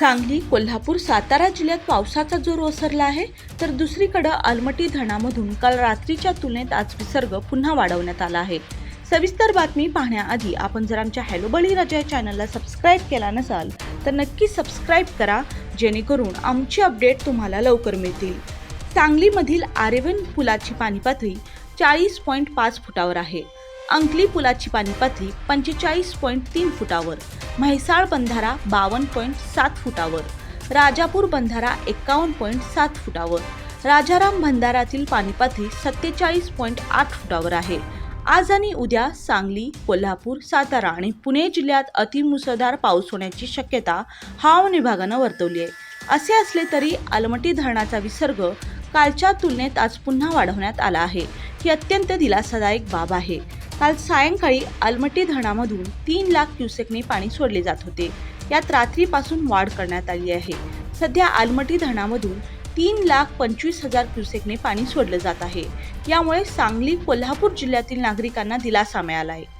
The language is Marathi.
सांगली कोल्हापूर सातारा जिल्ह्यात पावसाचा जोर ओसरला आहे. तर दुसरीकडं आलमटी धरणामधून काल रात्रीच्या तुलनेत आज विसर्ग पुन्हा वाढवण्यात आला आहे. सविस्तर बातमी पाहण्याआधी आपण जर आमच्या हॅलो बळीराजा या चॅनलला सबस्क्राईब केला नसाल तर नक्की सबस्क्राईब करा जेणेकरून आमची अपडेट तुम्हाला लवकर मिळतील. सांगलीमधील आरेवन पुलाची पाणी पातळी चाळीस पॉईंट पाच फुटावर आहे. अंकली पुलाची पाणी पातळी पंचेचाळीस पॉईंट तीन फुटावर म्हैसाळ बंधारा बावन्न पॉईंट सात फुटावर राजापूर बंधारा एक्कावन्न पॉईंट सात फुटावर राजाराम बंधारातील पाणी पातळी सत्तेचाळीस पॉईंट आठ फुटावर आहे. आज आणि उद्या सांगली कोल्हापूर सातारा आणि पुणे जिल्ह्यात अतिमुसळधार पाऊस होण्याची शक्यता हवामान विभागानं वर्तवली आहे. असे असले तरी अलमटी धरणाचा विसर्ग कालच्या तुलनेत आज पुन्हा वाढवण्यात आला आहे. ही अत्यंत दिलासादायक बाब आहे. काल सायंकाळी अलमटी धरणामधून तीन लाख क्युसेकने पाणी सोडले जात होते. यात रात्रीपासून वाढ करण्यात आली आहे. सध्या आलमटी धरणामधून तीन लाख पंचवीस हजार क्युसेकने पाणी सोडलं जात आहे. यामुळे सांगली कोल्हापूर जिल्ह्यातील नागरिकांना दिलासा मिळाला आहे.